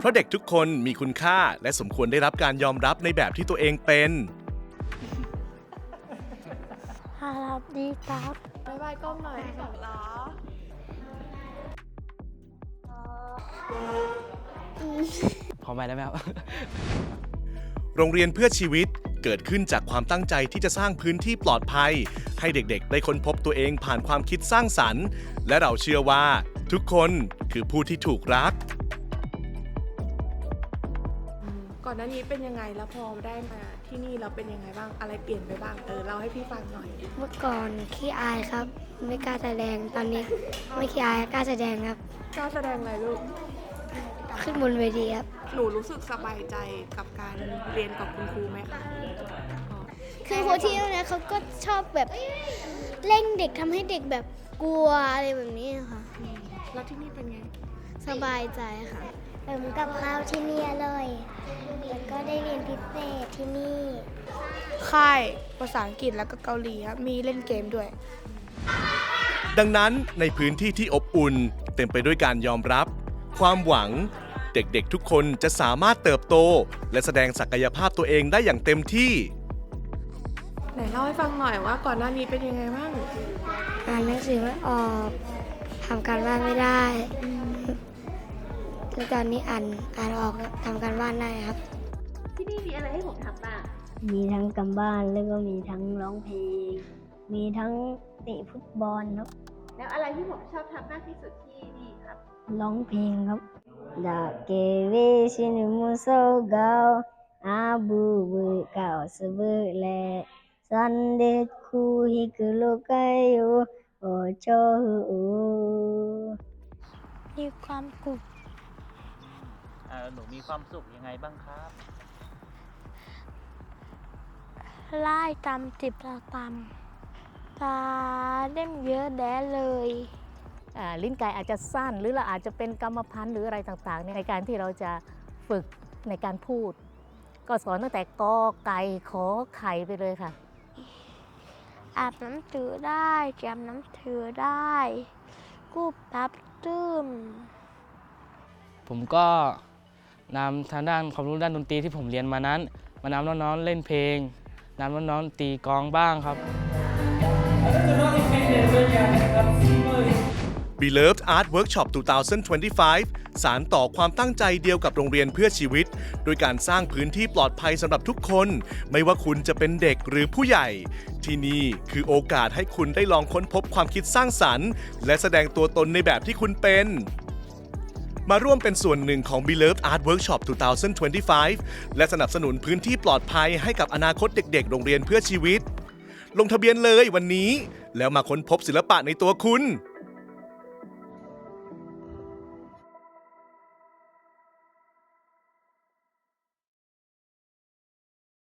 เพราะเด็กทุกคนมีคุณค่าและสมควรได้รับการยอมรับในแบบที่ตัวเองเป็นครับดีครับบายบายกล้องหน่อยเหรอขอไปได้ไหมครับ โรงเรียนเพื่อชีวิตเกิดขึ้นจากความตั้งใจที่จะสร้างพื้นที่ปลอดภัย ให้เด็กๆ ได้ค้นพบตัวเองผ่านความคิดสร้างสรรค์ และเราเชื่อว่า ทุกคนคือผู้ที่ถูกรัก ก่อนหน้านี้เป็นยังไงแล้วพอได้มาที่นี่เราเป็นยังไงบ้างอะไรเปลี่ยนไปบ้างเออเล่าให้พี่ฟังหน่อย เมื่อก่อนขี้อายครับ ไม่กล้าแสดงตอนนี้ไม่ขี้อายกล้าแสดงครับ กล้าแสดงอะไรลูกขึ้นบนเวทีครับหนูรู้สึกสบายใจกับการเรียนกับคุณครูไหมคะอ๋อคือครูที่นี่นะเขาก็ชอบแบบเร่งเด็กทำให้เด็กแบบกลัวอะไรแบบนี้ค่ะแล้วที่นี่เป็นไง สบายใจค่ะเติมกับข้าวที่นี่อร่อยแล้วก็ได้เรียนพิเศษที่นี่ ค่ายภาษาอังกฤษแล้วก็เกาหลีครับมีเล่นเกมด้วย ดังนั้นในพื้นที่ที่อบอุ่น เต็มไปด้วยการยอมรับ ความหวัง เด็กๆทุกคนจะสามารถเติบโต และแสดงศักยภาพตัวเองได้อย่างเต็มที่ไหนเล่าให้ฟังหน่อยว่าก่อนหน้านี้เป็นยังไงบ้าง อ่านหนังสือไม่ออกทำการบ้านไม่ได้ แล้วตอนนี้อ่านอ่านออกทำการบ้านได้ครับ ที่นี่มีอะไรให้ผมทำบ้าง มีทั้งกำบ้านแล้วก็มีทั้งร้องเพลง มีทั้งเตะฟุตบอลครับ แล้วอะไรที่ผมชอบทำมากที่สุดที่นี่ครับ ร้องเพลงครับดาเกเวชินมุโซเกาอาบูบูเก่าสเบแลซันเดคูฮิกุโลกายโยโอโชฮูมีความสุขอ่า หนูมีความสุขยังไงบ้างครับไล่ตำจิบละตำตาเล่มเยอะแดะเลยอ่าลิ้นไก่อาจจะสั้นหรือเราอาจจะเป็นกรรมพันธุ์หรืออะไรต่างๆเนี่ยในการที่เราจะฝึกในการพูด ก็สอนตั้งแต่กอไก่ขอไข่ไปเลยค่ะ อาบน้ำถือได้แกมน้ำถือได้กูปับตื้มผมก็ นำทางด้านความรู้ด้านดนตรีที่ผมเรียนมานั้น มานำน้องๆเล่นเพลงนำน้องๆตีกลองบ้างครับ Beloved Art Workshop 2025 สารต่อความตั้งใจเดียวกับโรงเรียนเพื่อชีวิต โดยการสร้างพื้นที่ปลอดภัยสำหรับทุกคน ไม่ว่าคุณจะเป็นเด็กหรือผู้ใหญ่ ที่นี่คือโอกาสให้คุณได้ลองค้นพบความคิดสร้างสรรค์ และแสดงตัวตนในแบบที่คุณเป็น มาร่วมเป็นส่วนหนึ่งของ Beloved Art Workshop 2025 และสนับสนุนพื้นที่ปลอดภัยให้กับอนาคตเด็กๆ โรงเรียนเพื่อชีวิต ลงทะเบียนเลยวันนี้ แล้วมาค้นพบศิลปะในตัวคุณ